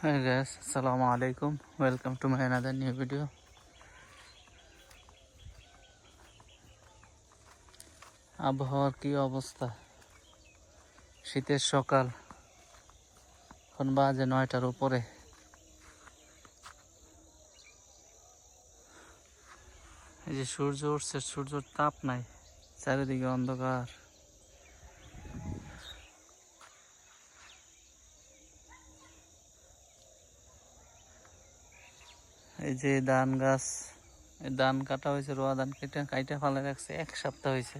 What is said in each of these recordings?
Hi guys, Assalamu alaikum. Welcome to my another new video. আবহাওয়ার কি অবস্থা? শীতের সকাল। এখন বাজে নয়টার উপরে। এই যে সূর্য উঠছে সূর্যর তাপ নাই। চারিদিকে অন্ধকার। এই যে ধান গাছ ধান কাটা হয়েছে, রোয়া ধান কেটে কাইটা ফেলে রাখছে, এক সপ্তাহ হয়েছে।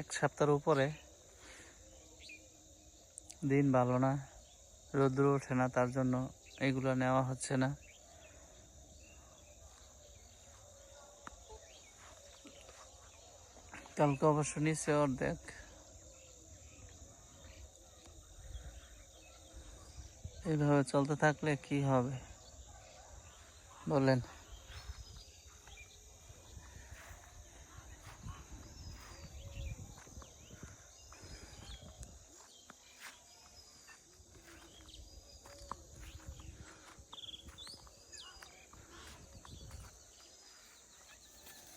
এক সপ্তাহের উপরে দিন ভালো না, রৌদ্র ওঠে না, তার জন্য এগুলো নেওয়া হচ্ছে না। কালকে অবশ্য নিচে অর্ধেক এইভাবে চলতে থাকলে কি হবে বলেন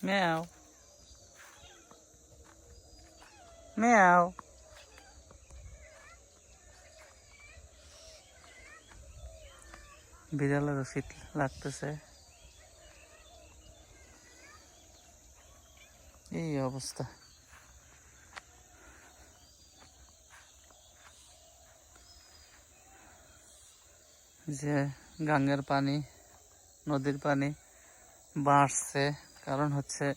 Meow. Meow. বিড়ালেরও শীত লাগতেছে। এই অবস্থা। যে গাঙ্গের পানি, নদীর পানি বাড়ছে, কারণ হচ্ছে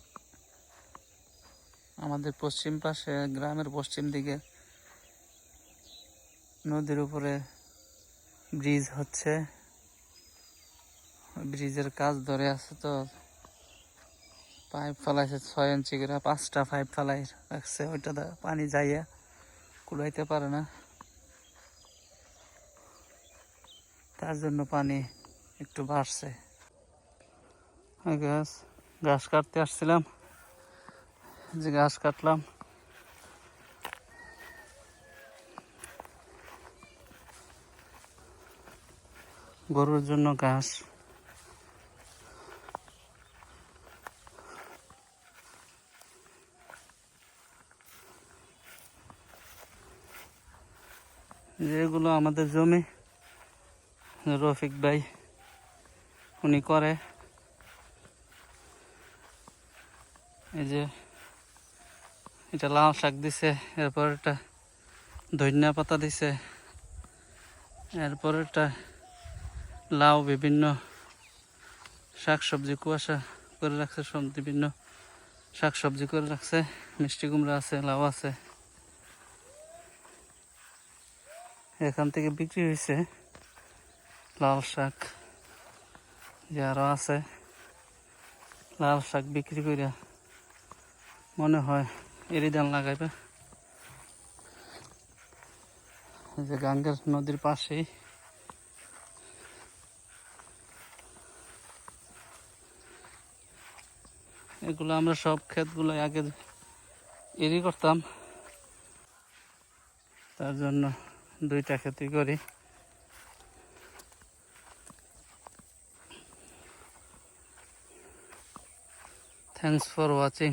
আমাদের পশ্চিম পাশে, গ্রামের পশ্চিম দিকে নদীর উপরে ব্রিজ হচ্ছে। ব্রিজের কাজ ধরে আছে তো। পাইপ ফেলাইছে ছয় ইঞ্চি করে, পাঁচটা পাইপ ফেলাই রাখছে, ওইটা পানি যাইয়া কুড়াইতে পারে না। তার জন্য পানি একটু বাড়ছে। গাছ ঘাস কাটতে আসছিলাম। যে ঘাস কাটলাম। গরুর জন্য ঘাস যেগুলো আমাদের জমি, রফিক ভাই উনি করে। এই যে এটা লাল শাক দিছে, এরপর এটা ধনিয়া পাতা দিছে, এরপর এটা লাউ বিভিন্ন শাক সবজি কুয়াশা করে রাখছে সব বিভিন্ন শাক সবজি করে রাখছে, মিষ্টি কুমড়া আছে, লাউ আছে। এখান থেকে বিক্রি হয়েছে। লাল শাক যে আছে। লাল শাক বিক্রি করে মনে হয় এরই দাম লাগাইবে যে গাঙ্গের নদীর পাশেই। এগুলো আমরা সব ক্ষেতগুলো আগে এরই করতাম। তার জন্য দুইটা ক্ষেতই করি। Thanks for watching